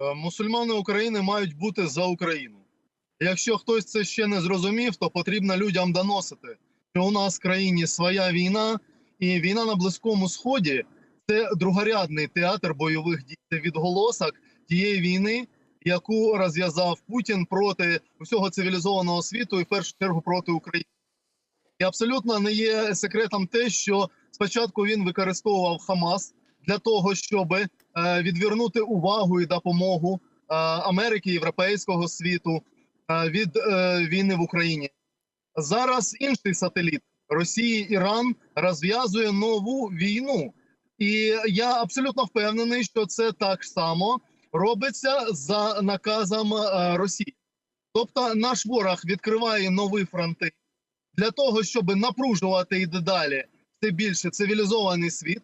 Е, Мусульмани України мають бути за Україну. Якщо хтось це ще не зрозумів, то потрібно людям доносити, що у нас в країні своя війна, і війна на Близькому Сході це другорядний театр бойових дій, це відголосок тієї війни, яку розв'язав Путін проти всього цивілізованого світу і в першу чергу проти України. І абсолютно не є секретом те, що спочатку він використовував Хамас для того, щоб е, відвернути увагу і допомогу е, Америки, європейського світу е, від війни в Україні. Зараз інший сателіт Росії Іран розв'язує нову війну, і я абсолютно впевнений, що це так само робиться за наказом Росії. Тобто, наш ворог відкриває нові фронти для того, щоб напружувати і дедалі все більше цивілізований світ,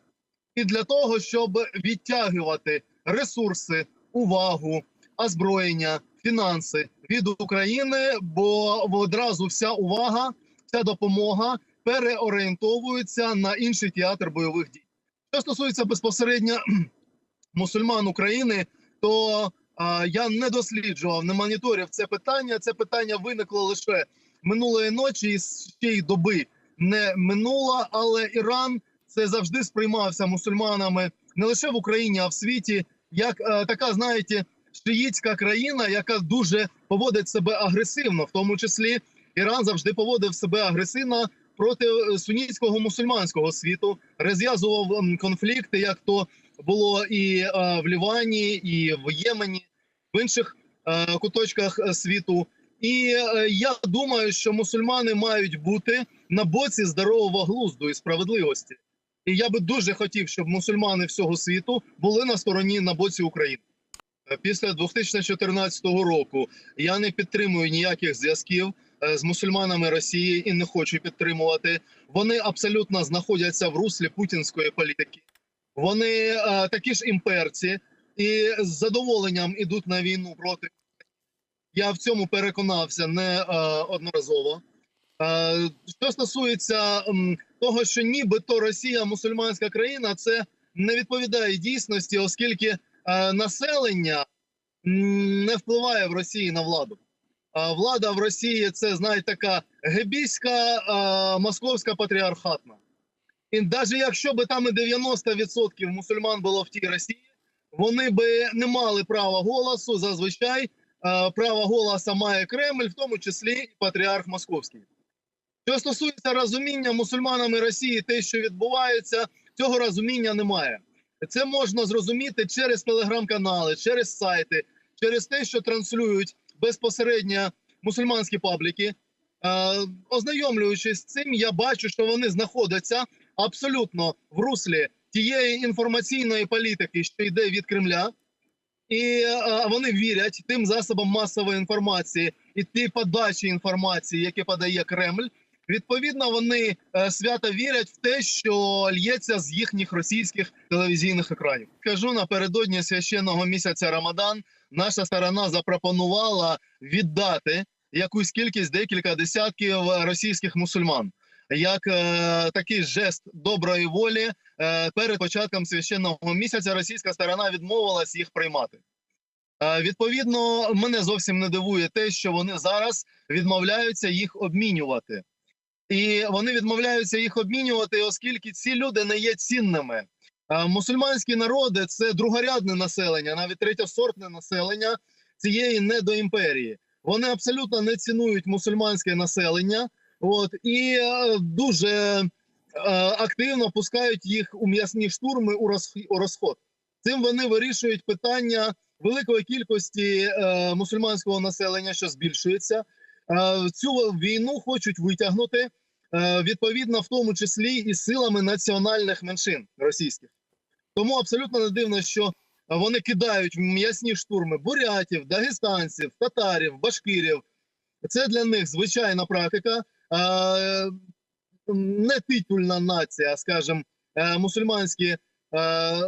і для того, щоб відтягувати ресурси, увагу, озброєння, фінанси від України, бо одразу вся увага, вся допомога переорієнтовується на інший театр бойових дій. Що стосується безпосередньо мусульман України, то а, я не досліджував, не моніторив це питання. Це питання виникло лише минулої ночі, і ще й доби не минуло, але Іран це завжди сприймався мусульманами не лише в Україні, а в світі, як е, така, знаєте, шиїцька країна, яка дуже поводить себе агресивно, в тому числі Іран завжди поводив себе агресивно проти е, сунітського мусульманського світу, розв'язував конфлікти, як то було і е, в Лівані, і в Ємені, в інших е, куточках е, світу. І е, я думаю, що мусульмани мають бути на боці здорового глузду і справедливості. І я би дуже хотів, щоб мусульмани всього світу були на стороні на боці України. Е, Після 2014 року я не підтримую ніяких зв'язків е, з мусульманами Росії і не хочу підтримувати. Вони абсолютно знаходяться в руслі путінської політики. Вони е, такі ж імперці і з задоволенням ідуть на війну проти. Я в цьому переконався не е, одноразово. Е, що стосується того, що нібито Росія мусульманська країна, це не відповідає дійсності, оскільки е, населення не впливає в Росії на владу. Влада в Росії це знаєте, така гебійська е, московська патріархатна. І навіть якщо би там і 90% мусульман було в тій Росії, вони би не мали права голосу. Зазвичай е, право голосу має Кремль, в тому числі і патріарх Московський. Що стосується розуміння мусульманами Росії, те, що відбувається, цього розуміння немає. Це можна зрозуміти через телеграм-канали, через сайти, через те, що транслюють безпосередньо мусульманські пабліки. Е, ознайомлюючись з цим, я бачу, що вони знаходяться абсолютно в руслі тієї інформаційної політики, що йде від Кремля, і е, вони вірять тим засобам масової інформації і ті подачі інформації, які подає Кремль. Відповідно, вони е, свято вірять в те, що л'ється з їхніх російських телевізійних екранів. Кажу напередодні священного місяця Рамадан. Наша сторона запропонувала віддати якусь кількість декілька десятків російських мусульман як е, такий жест доброї волі. Е, перед початком священного місяця російська сторона відмовилась їх приймати. Е, відповідно, мене зовсім не дивує те, що вони зараз відмовляються їх обмінювати. І вони відмовляються їх обмінювати, оскільки ці люди не є цінними. Мусульманські народи це другорядне населення, навіть третьосортне населення цієї недоімперії. Вони абсолютно не цінують мусульманське населення, от і дуже активно пускають їх у м'ясні штурми у розх- у розход. Цим вони вирішують питання великої кількості е, мусульманського населення, що збільшується. Цю війну хочуть витягнути відповідно, в тому числі і силами національних меншин російських. Тому абсолютно не дивно, що вони кидають м'ясні штурми бурятів, дагестанців, татарів, башкирів. Це для них звичайна практика. Е, не титульна нація, скажімо, е, мусульманські е,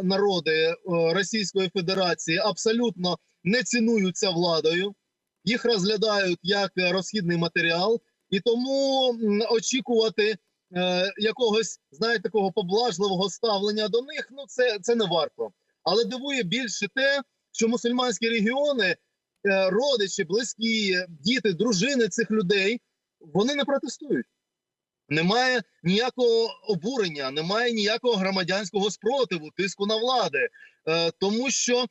народи е, Російської Федерації абсолютно не цінуються владою, їх розглядають як е, розхідний матеріал, і тому очікувати е, якогось, знаєте, такого поблажливого ставлення до них, ну це, це не варто. Але дивує більше те, що мусульманські регіони, е, родичі, близькі, діти, дружини цих людей, вони не протестують. Немає ніякого обурення, немає ніякого громадянського спротиву, тиску на влади, е, тому що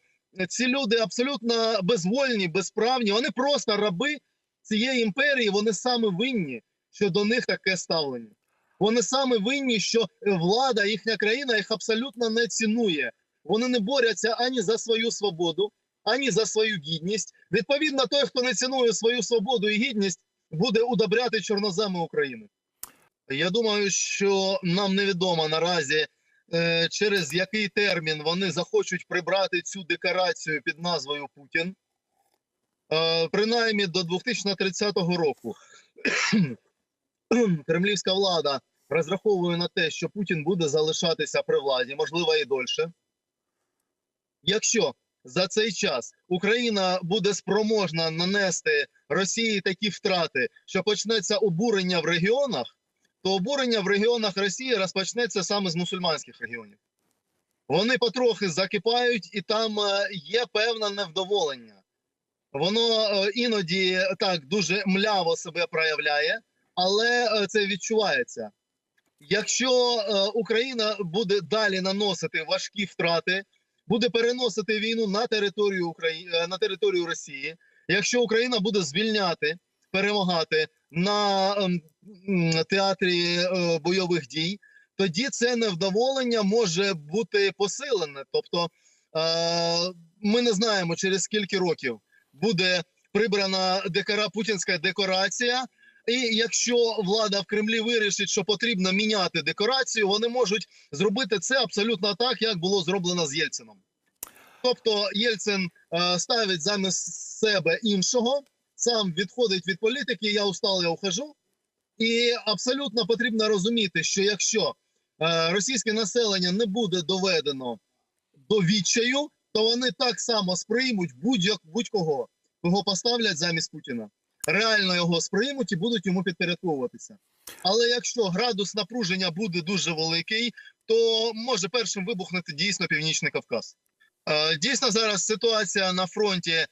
ці люди абсолютно безвольні, безправні. Вони просто раби цієї імперії. Вони саме винні, що до них таке ставлення. Вони саме винні, що влада, їхня країна їх абсолютно не цінує. Вони не борються ані за свою свободу, ані за свою гідність. Відповідно, той, хто не цінує свою свободу і гідність, буде удобряти чорноземи України. Я думаю, що нам невідомо наразі, е, через який термін вони захочуть прибрати цю декорацію під назвою Путін. Е, принаймні до 2030 року кремлівська влада розраховує на те, що Путін буде залишатися при владі, можливо, і дольше. Якщо за цей час Україна буде спроможна нанести Росії такі втрати, що почнеться обурення в регіонах, то обурення в регіонах Росії розпочнеться саме з мусульманських регіонів. Вони потрохи закипають, і там е, є певне невдоволення. Воно е, іноді так дуже мляво себе проявляє, але е, це відчувається. Якщо е, Україна буде далі наносити важкі втрати, буде переносити війну на територію України на територію Росії, якщо Україна буде звільняти, перемагати на ем, театрі бойових дій, тоді це невдоволення може бути посилене. Тобто ми не знаємо через скільки років буде прибрана декора путінська декорація. І якщо влада в Кремлі вирішить, що потрібно міняти декорацію, вони можуть зробити це абсолютно так, як було зроблено з Єльцином. Тобто Єльцин е, ставить замість себе іншого, сам відходить від політики. Я устал, я ухожу. І абсолютно потрібно розуміти, що якщо е, російське населення не буде доведено до відчаю, то вони так само сприймуть будь-кого, кого поставлять замість Путіна. Реально його сприймуть і будуть йому підпорядковуватися. Але якщо градус напруження буде дуже великий, то може першим вибухнути дійсно північний Кавказ. Е, Дійсно, зараз ситуація на фронті е,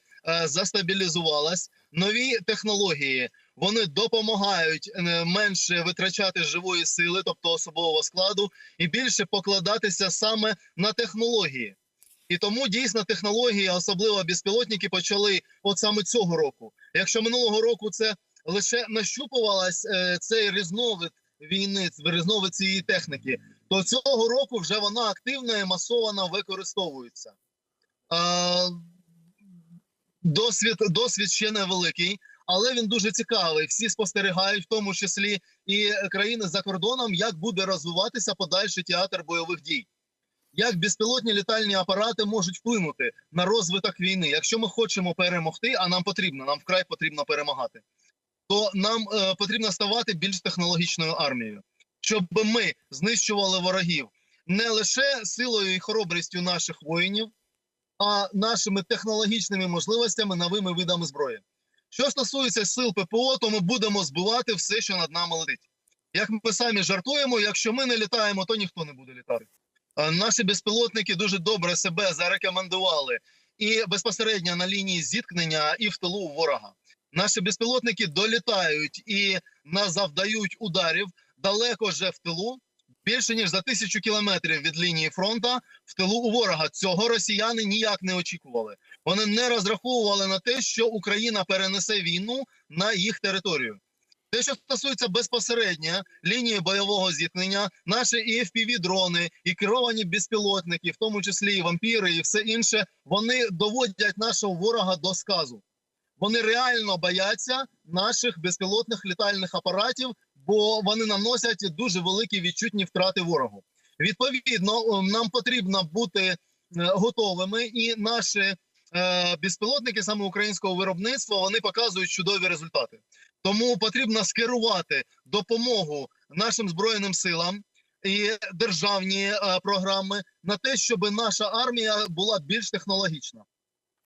застабілізувалась. Нові технології вони допомагають е, менше витрачати живої сили, тобто особового складу, і більше покладатися саме на технології. І тому дійсно технології, особливо безпілотники, почали от саме цього року. Якщо минулого року це лише нащупувалась е, цей різновид війни, різновид цієї техніки, то цього року вже вона активно і масово використовується. Досвід, досвід ще невеликий, але він дуже цікавий. Всі спостерігають, в тому числі і країни за кордоном, як буде розвиватися подальший театр бойових дій. Як безпілотні літальні апарати можуть вплинути на розвиток війни? Якщо ми хочемо перемогти, а нам потрібно, нам вкрай потрібно перемагати, то нам е, потрібно ставати більш технологічною армією, щоб ми знищували ворогів не лише силою і хоробрістю наших воїнів, а нашими технологічними можливостями, новими видами зброї. Що стосується сил ППО, то ми будемо збивати все, що над нами летить. Як ми самі жартуємо, якщо ми не літаємо, то ніхто не буде літати. Е, Наші безпілотники дуже добре себе зарекомендували і безпосередньо на лінії зіткнення, і в тилу ворога. Наші безпілотники долітають і завдають ударів далеко вже в тилу, більше ніж за тисячу кілометрів від лінії фронту в тилу у ворога. Цього росіяни ніяк не очікували. Вони не розраховували на те, що Україна перенесе війну на їх територію. Те, що стосується безпосередньо лінії бойового зіткнення, наші і fpv дрони, і керовані безпілотники, в тому числі і вампіри, і все інше, вони доводять нашого ворога до сказу. Вони реально бояться наших безпілотних літальних апаратів, бо вони наносять дуже великі відчутні втрати ворогу. Відповідно, нам потрібно бути е, готовими, і наші е, безпілотники саме українського виробництва вони показують чудові результати. Тому потрібно скерувати допомогу нашим збройним силам і державні е, програми на те, щоб наша армія була більш технологічна.